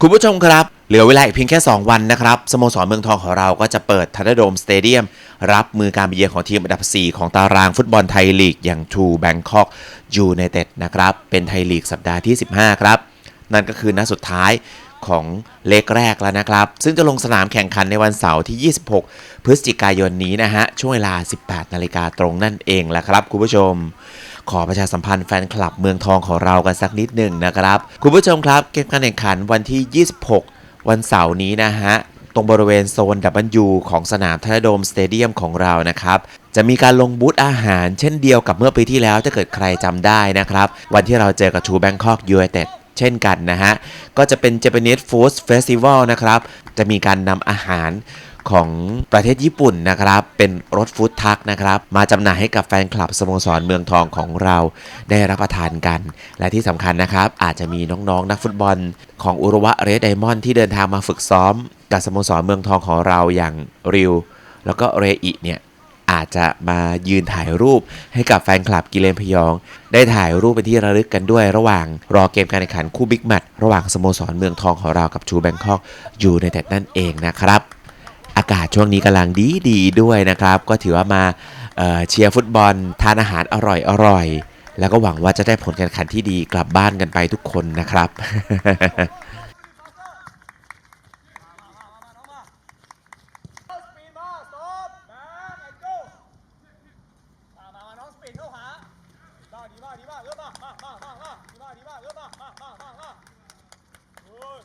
คุณผู้ชมครับ เหลือเวลาอีกเพียงแค่ 2 วันนะครับ สโมสรเมืองทองของเราก็จะเปิดทันโดมสเตเดียม รับมือการไปเยือนของทีมอันดับ 4 ของตารางฟุตบอลไทยลีกอย่างทูแบงคอกยูไนเต็ดนะครับ เป็นไทยลีกสัปดาห์ที่ 15 ครับ นั่นก็คือนัดสุดท้ายของเลกแรกแล้วนะครับ ซึ่งจะลงสนามแข่งขันในวันเสาร์ที่ 26 พฤศจิกายนนี้นะฮะ ช่วงเวลา 18 นาฬิกาตรงนั่นเองแหละครับ คุณผู้ชม ขอประชาสัมพันธ์แฟนคลับเมืองทองของเรากันสักนิดหนึ่งนะครับ คุณผู้ชมครับ เกมการแข่งขันวันที่ 26 วันเสาร์นี้นะฮะ ตรงบริเวณโซน W ของสนามทนโดมสเตเดียมของเรานะครับจะมีการลงบูธอาหารเช่นเดียวกับเมื่อปีที่แล้วถ้าเกิดใครจำได้นะครับ วันที่เราเจอกับทูแบงคอกยูไนเต็ดเช่นกันนะฮะ ก็จะเป็น Japanese Food Festival นะครับ จะมีการนำอาหาร ของประเทศญี่ปุ่นนะครับ เป็นรถฟู้ดทักนะครับ มาจำหน่ายให้กับแฟนคลับสโมสรเมืองทองของเราได้รับประทานกัน และที่สำคัญนะครับ อาจจะมีน้องๆ นักฟุตบอล ของอุรุวะเรดไดมอนด์ที่เดินทางมาฝึกซ้อม กับสโมสรเมืองทองของเราอย่างริว แล้วก็เรอิเนี่ยอาจจะมายืนถ่ายรูปให้กับแฟนคลับกิเลนพยอง ได้ถ่ายรูปเป็นที่ระลึกกันด้วย ระหว่างรอเกมการแข่งขันคู่บิ๊กแมตช์ระหว่างสโมสรเมืองทองของเรากับชูแบงคอกอยู่ในแต่นั่นเองนะครับ อากาศช่วงนี้กำลังดีดีด้วยนะครับ ก็ถือว่ามาเเชียร์ฟุตบอลทานอาหารอร่อยอร่อยแล้วก็หวังว่าจะได้ผลการแข่งขันที่ดีกลับบ้านกันไปทุกคนนะครับ สปีดมาสต็อปแบนแอนด์โก้มามามาน้องสปีดเข้าหาได้ดีมากดีมากเออมามามามามาดีมากดีมากเออมามามามามาเฮ้ย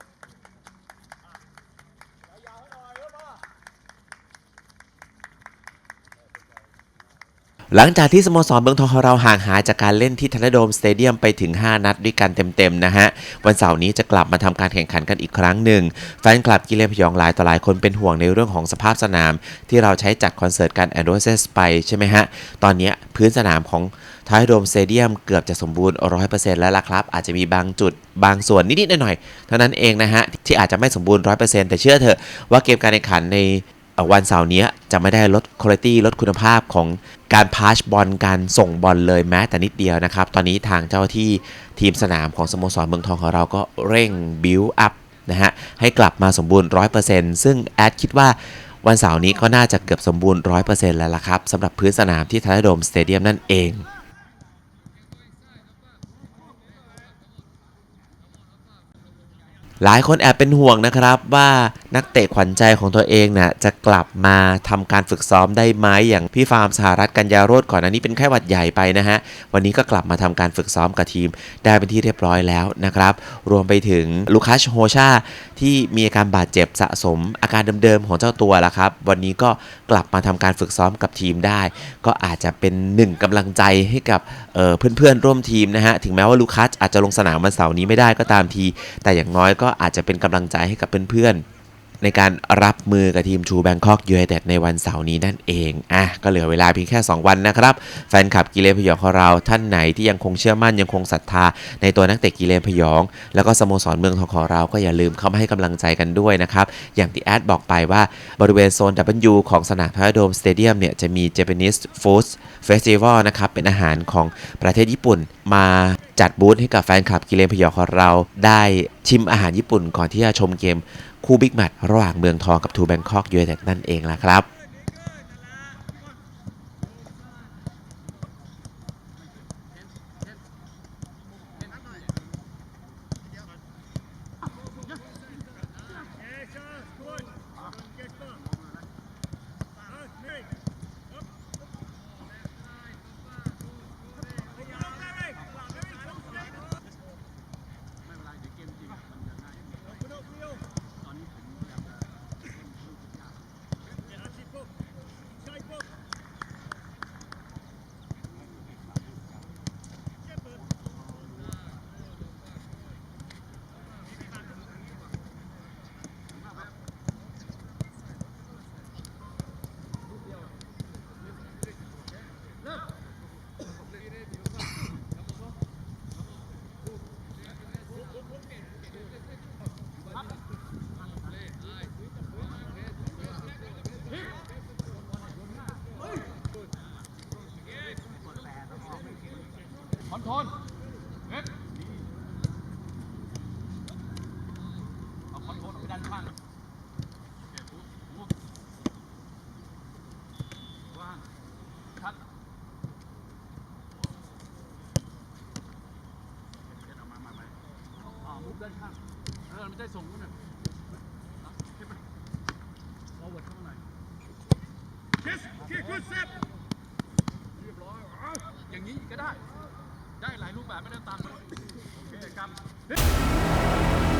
อะยาวๆให้หน่อยเออมา หลังจากที่สโมสรเมืองทองของเราห่างหายจากการเล่นที่ทันโดมสเตเดียมไปถึง 5 นัดด้วยกันเต็มๆนะฮะ วันเสาร์นี้จะกลับมาทำการแข่งขันกันอีกครั้งหนึ่ง แฟนคลับกิเลนพยองหลายต่อหลายคนเป็นห่วงในเรื่องของสภาพสนาม ที่เราใช้จัดคอนเสิร์ตกันแอนโดเซสไปใช่ไหมฮะ ตอนนี้พื้นสนามของท้ายโดมสเตเดียมเกือบจะสมบูรณ์ 100%แล้วล่ะครับ อาจจะมีบางจุดบางส่วนนิดๆหน่อยๆเท่านั้นเองนะฮะที่อาจจะไม่สมบูรณ์ 100%แต่เชื่อเถอะว่าเกมการแข่งขันในวันเสาร์นี้จะไม่ได้ลดคุณภาพลดคุณภาพของ การพาชบอลการส่งบอลเลยแม้แต่นิดเดียวนะครับ ตอนนี้ทางเจ้าที่ทีมสนามของสโมสรเมืองทองของเราก็เร่งบิวอัพนะฮะให้กลับมาสมบูรณ์ 100%ซึ่งแอดคิดว่าวันเสาร์นี้ก็น่าจะเกือบสมบูรณ์ 100%แล้วล่ะครับสำหรับพื้นสนามที่ทันโดมสเตเดียมนั่นเอง หลายคนแอบเป็นห่วงนะครับว่านักเตะขวัญใจของตัวเองน่ะจะกลับมาทำการฝึกซ้อมได้ไหมอย่างพี่ฟาร์มสหรัฐกัญญาโรธก่อนอันนี้เป็นแค่หวัดใหญ่ไปนะฮะ วันนี้ก็กลับมาทำการฝึกซ้อมกับทีมได้เป็นที่เรียบร้อยแล้วนะครับ รวมไปถึงลูคัสโฮชาที่มีอาการบาดเจ็บสะสม อาการเดิมๆของเจ้าตัวละครับ วันนี้ก็กลับมาทำการฝึกซ้อมกับทีมได้ ก็อาจจะเป็นหนึ่งกำลังใจให้กับเเพื่อนๆร่วมทีมนะฮะถึงแม้ว่าลูคัสอาจจะลงสนามวันเสาร์นี้ไม่ได้ก็ตามที แต่อย่างน้อยก็อาจจะเป็นกำลังใจให้กับเพื่อนๆ ในการรับมือกับทีมชูแบงคอกยูไนเต็ดในวันเสาร์นี้นั่นเองอะก็เหลือเวลาเพียงแค่ 2 วันนะครับ แฟนคลับกีเลนพยองของเราท่านไหนที่ยังคงเชื่อมั่นยังคงศรัทธา ในตัวนักเตะกีเลนพยอง แล้วก็สโมสรเมืองทองของเราก็อย่าลืมเข้ามาให้กำลังใจกันด้วยนะครับ อย่างที่แอดบอกไปว่าบริเวณโซน W ของสนามพระโดมสเตเดียมเนี่ยจะมี Japanese Food Festival นะครับเป็นอาหารของประเทศญี่ปุ่นมา จัดบูธให้กับแฟนคลับกิเลนพยองของเรา ได้ชิมอาหารญี่ปุ่นก่อนที่จะชมเกมคู่บิ๊กแมตช์ระหว่างเมืองทองกับทูแบงคอกยูไนเต็ดนั่นเองล่ะครับ คอนโทนเอ็ดเอาคอนโทนออกไปด้านข้างว่างทัดเอ็ดเอามามอ๋ด้นข้างเออไม่ได้ส่งนู่นน่ะเอาวิร์ดเข้ามาหน่อยคิสคิสเซ็ตเรียบร้อยอย่างนี้ก็ได้ บาไม่ได้ตังค์โอเคครับ